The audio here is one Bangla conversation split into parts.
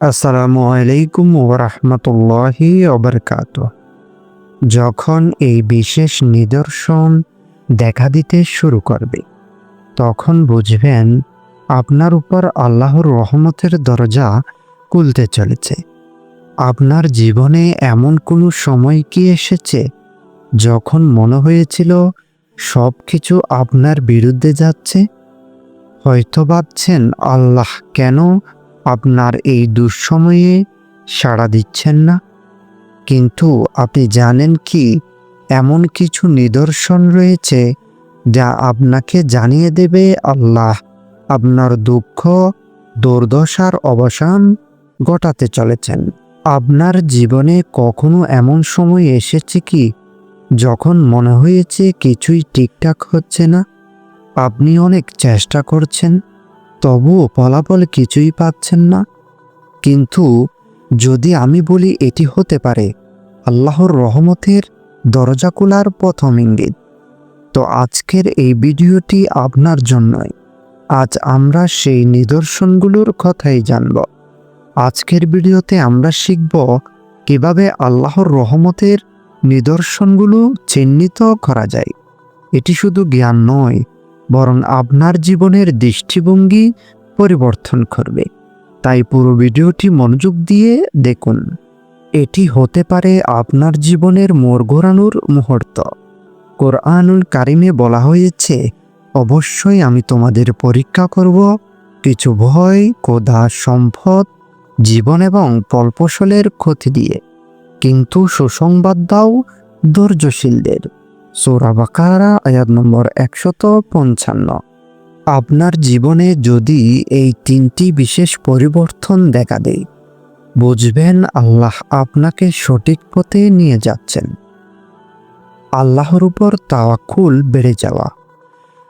আসসালামু আলাইকুম ওরহমতুল্লাহি অবরকাত যখন এই বিশেষ নিদর্শন দেখা দিতে শুরু করবে, তখন বুঝবেন আপনার উপর আল্লাহর রহমতের দরজা খুলতে চলেছে। আপনার জীবনে এমন কোনো সময় কি এসেছে যখন মনে হয়েছিল সব কিছু আপনার বিরুদ্ধে যাচ্ছে? হয়তো ভাবছেন, আল্লাহ কেন আপনার এই দুঃসময়ে সাড়া দিচ্ছেন না। কিন্তু আপনি জানেন কি, এমন কিছু নিদর্শন রয়েছে যা আপনাকে জানিয়ে দেবে আল্লাহ। আপনার দুঃখ, দুর্দশার অবসান ঘটাতে চলেছেন। আপনার জীবনে কখনো এমন সময় এসেছে কি, যখন মনে হয়েছে কিছুই ঠিকঠাক হচ্ছে না? আপনি অনেক চেষ্টা করছেন। তবুও ফলাফল কিছুই পাচ্ছেন না। কিন্তু যদি আমি বলি এটি হতে পারে, আল্লাহর রহমতের দরজা খোলার প্রথম ইঙ্গিত। তো আজকের এই ভিডিওটি আপনার জন্যই। আজ আমরা সেই নিদর্শনগুলোর কথাই জানব। আজকের ভিডিওতে আমরা শিখব কীভাবে আল্লাহর রহমতের নিদর্শনগুলো চিহ্নিত করা যায়। এটি শুধু জ্ঞান নয় বরং আপনার জীবনের দৃষ্টিভঙ্গি পরিবর্তন করবে। তাই পুরো ভিডিওটি মনোযোগ দিয়ে দেখুন। এটি হতে পারে আপনার জীবনের মোর ঘোরানোর মুহূর্ত। কোরআনুল কারিমে বলা হয়েছে, অবশ্যই আমি তোমাদের পরীক্ষা করব কিছু ভয় কোদা সম্পদ, জীবন এবং ফলফসলের ক্ষতি দিয়ে। কিন্তু সুসংবাদ দাও ধৈর্যশীলদের। সোরা বাকারা, আয়াত নম্বর একশত পঞ্চান্ন। আপনার জীবনে যদি এই তিনটি বিশেষ পরিবর্তন দেখা দেয়, বুঝবেন আল্লাহ আপনাকে সঠিক পথে নিয়ে যাচ্ছেন। আল্লাহর উপর তাওয়াক্কুল বেড়ে যাওয়া।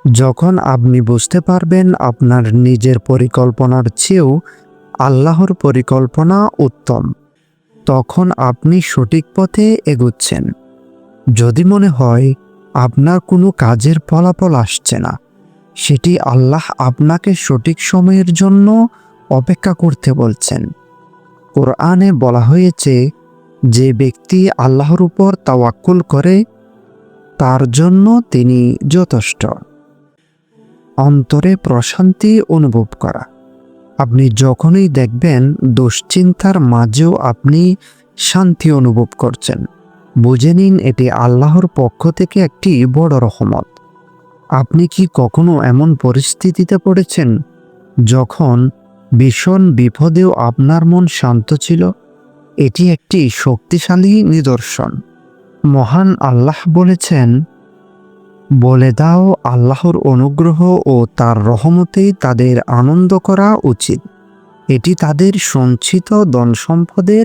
যখন আপনি বুঝতে পারবেন আপনার নিজের পরিকল্পনার চেয়েও আল্লাহর পরিকল্পনা উত্তম, তখন আপনি সঠিক পথে এগুচ্ছেন। যদি মনে হয় আপনার কোনো কাজের ফলাফল আসছে না, সেটি আল্লাহ আপনাকে সঠিক সময়ের জন্য অপেক্ষা করতে বলছেন। কোরআনে বলা হয়েছে, যে ব্যক্তি আল্লাহর উপর তাওয়াক্কুল করে, তার জন্য তিনি যথেষ্ট। অন্তরে প্রশান্তি অনুভব করা। আপনি যখনই দেখবেন দুশ্চিন্তার মাঝেও আপনি শান্তি অনুভব করছেন। বুঝে নিন, এটি আল্লাহর পক্ষ থেকে একটি বড় রহমত। আপনি কি কখনো এমন পরিস্থিতিতে পড়েছেন যখন ভীষণ বিপদেও আপনার মন শান্ত ছিল? এটি একটি শক্তিশালী নিদর্শন। মহান আল্লাহ বলেছেন, বলে দাও, আল্লাহর অনুগ্রহ ও তার রহমতেই তাদের আনন্দ করা উচিত। এটি তাদের সঞ্চিত ধন সম্পদের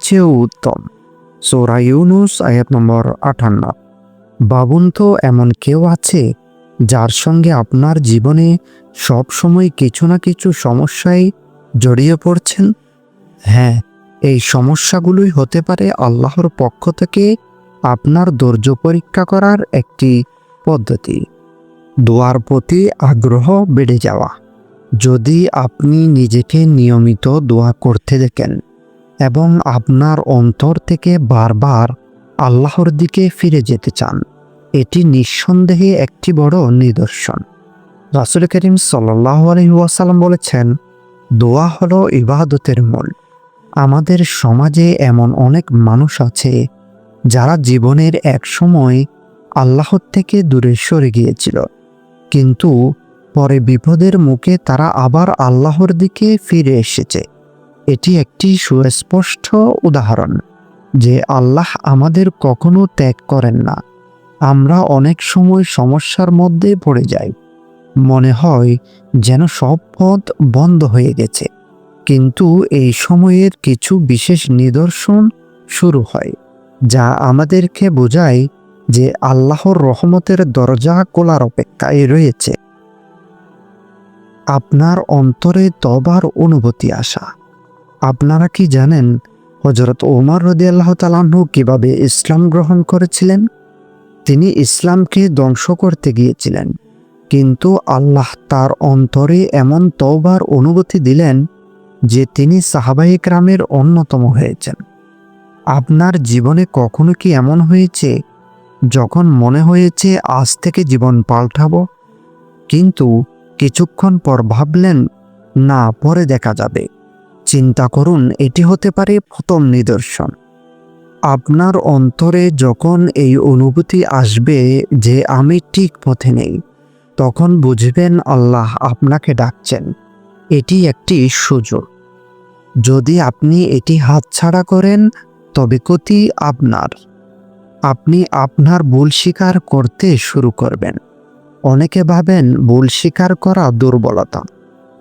চেয়েও উত্তম। সোরা ইউনুস, আয়াত নম্বর আটান্ন বাবুন তো এমন কেউ আছে যার সঙ্গে আপনার জীবনে সব সময় কিছু না কিছু সমস্যায় জড়িয়ে পড়ছেন? হ্যাঁ এই সমস্যাগুলোই হতে পারে আল্লাহর পক্ষ থেকে আপনার ধৈর্য পরীক্ষা করার একটি পদ্ধতি। দোয়ার প্রতি আগ্রহ বেড়ে যাওয়া। যদি আপনি নিজেকে নিয়মিত দোয়া করতে দেখেন এবং আপনার অন্তর থেকে বারবার আল্লাহর দিকে ফিরে যেতে চান। এটি নিঃসন্দেহে একটি বড় নিদর্শন। রাসুল করিম সাল্লাহ আলহিউসালাম বলেছেন, দোয়া হলো ইবাদতের মূল। আমাদের সমাজে এমন অনেক মানুষ আছে, যারা জীবনের এক সময় আল্লাহর থেকে দূরে সরে গিয়েছিল। কিন্তু পরে বিপদের মুখে তারা আবার আল্লাহর দিকে ফিরে এসেছে। এটি একটি সুস্পষ্ট উদাহরণ যে আল্লাহ আমাদের কখনো ত্যাগ করেন না। আমরা অনেক সময় সমস্যার মধ্যে পড়ে যাই। মনে হয় যেন সব পথ বন্ধ হয়ে গেছে। কিন্তু এই সময়ের কিছু বিশেষ নিদর্শন শুরু হয়, যা আমাদেরকে বোঝায় যে আল্লাহর রহমতের দরজা কোলার অপেক্ষায় রয়েছে। আপনার অন্তরে তবার অনুভূতি আসা। আপনারা কি জানেন হজরত ওমর রদি আল্লাহ তালাহু কীভাবে ইসলাম গ্রহণ করেছিলেন? তিনি ইসলামকে ধ্বংস করতে গিয়েছিলেন, কিন্তু আল্লাহ তার অন্তরে এমন তওবার অনুভূতি দিলেন যে তিনি সাহাবাহিক রামের অন্যতম হয়েছেন। আপনার জীবনে কখনো কি এমন হয়েছে যখন মনে হয়েছে আজ থেকে জীবন পাল্টাবো? কিন্তু কিছুক্ষণ পর ভাবলেন, না, পরে দেখা যাবে। চিন্তা করুন, এটি হতে পারে প্রথম নিদর্শন। আপনার অন্তরে যখন এই অনুভূতি আসবে যে আমি ঠিক পথে নেই, তখন বুঝবেন আল্লাহ আপনাকে ডাকছেন। এটি একটি সুযোগ। যদি আপনি এটি হাতছাড়া করেন, তবে ক্ষতি আপনার। আপনি আপনার ভুল স্বীকার করতে শুরু করবেন। অনেকে ভাবেন ভুল স্বীকার করা দুর্বলতা।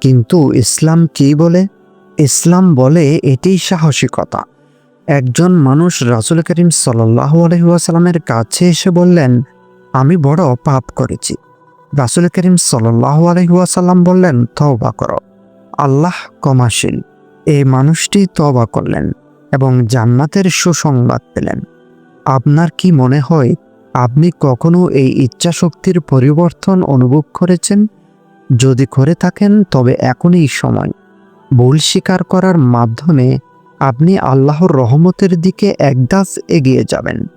কিন্তু ইসলাম কি বলে? ইসলাম বলে এটি সাহসিকতা। একজন মানুষ রাসুল করিম সাল্লাহ আলহিহাসাল্লামের কাছে এসে বললেন, আমি বড় পাপ করেছি। রাসুল করিম সাল্লাহ আলহিহাসাল্লাম বললেন, তওবা করো। আল্লাহ কমাশীল এই মানুষটি তওবা করলেন এবং জান্নাতের সুসংবাদ পেলেন। আপনার কি মনে হয়, আপনি কখনো এই ইচ্ছাশক্তির পরিবর্তন অনুভব করেছেন? যদি করে থাকেন, তবে এখনই সময়। ভুল স্বীকার করার মাধ্যমে আপনি আল্লাহর রহমতের দিকে একদাস এগিয়ে যাবেন।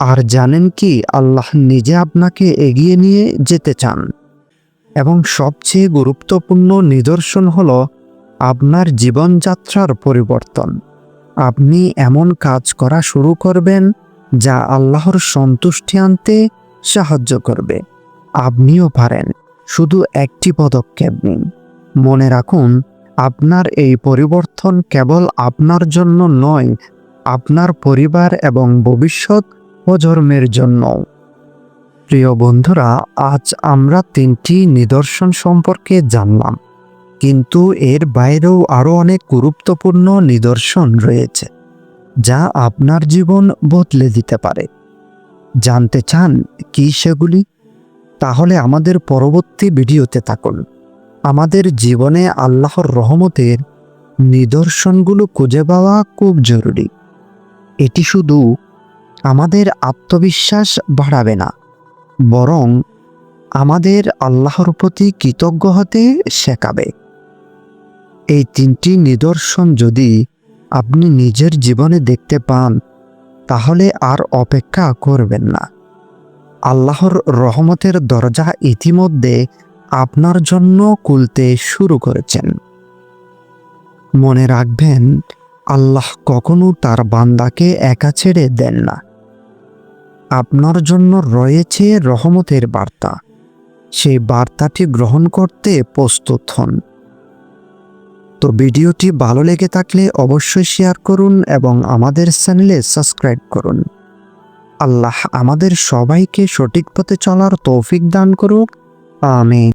আর জানেন কি, আল্লাহ নিজে আপনাকে এগিয়ে নিয়ে যেতে চান। এবং সবচেয়ে গুরুত্বপূর্ণ নিদর্শন হল আপনার জীবনযাত্রার পরিবর্তন। আপনি এমন কাজ করা শুরু করবেন যা আল্লাহর সন্তুষ্টি আনতে সাহায্য করবে। আপনিও পারেন, শুধু একটি পদক্ষেপ নিন। মনে রাখুন আপনার এই পরিবর্তন কেবল আপনার জন্য নয়, আপনার পরিবার এবং ভবিষ্যৎ প্রজন্মের জন্য। প্রিয় বন্ধুরা, আজ আমরা তিনটি নিদর্শন সম্পর্কে জানলাম, কিন্তু এর বাইরেও আরও অনেক গুরুত্বপূর্ণ নিদর্শন রয়েছে, যা আপনার জীবন বদলে দিতে পারে। জানতে চান কি সেগুলি? তাহলে আমাদের পরবর্তী ভিডিওতে থাকুন। আমাদের জীবনে আল্লাহর রহমতের নিদর্শনগুলো খুঁজে পাওয়া খুব জরুরি। এটি শুধু আমাদের আত্মবিশ্বাস বাড়াবে না, বরং আমাদের আল্লাহর প্রতি কৃতজ্ঞ হতে শেখাবে। এই তিনটি নিদর্শন যদি আপনি নিজের জীবনে দেখতে পান, তাহলে আর অপেক্ষা করবেন না। আল্লাহর রহমতের দরজা ইতিমধ্যে আপনার জন্য কুলতে শুরু করেছেন। মনে রাখবেন, আল্লাহ কখনো তার বান্দাকে একা ছেড়ে দেন না। আপনার জন্য রয়েছে রহমতের বার্তা। সেই বার্তাটি গ্রহণ করতে প্রস্তুত হন। তো ভিডিওটি ভালো লেগে থাকলে অবশ্যই শেয়ার করুন এবং আমাদের চ্যানেলে সাবস্ক্রাইব করুন। আল্লাহ আমাদের সবাইকে সঠিক পথে চলার তৌফিক দান করুক। আমিন।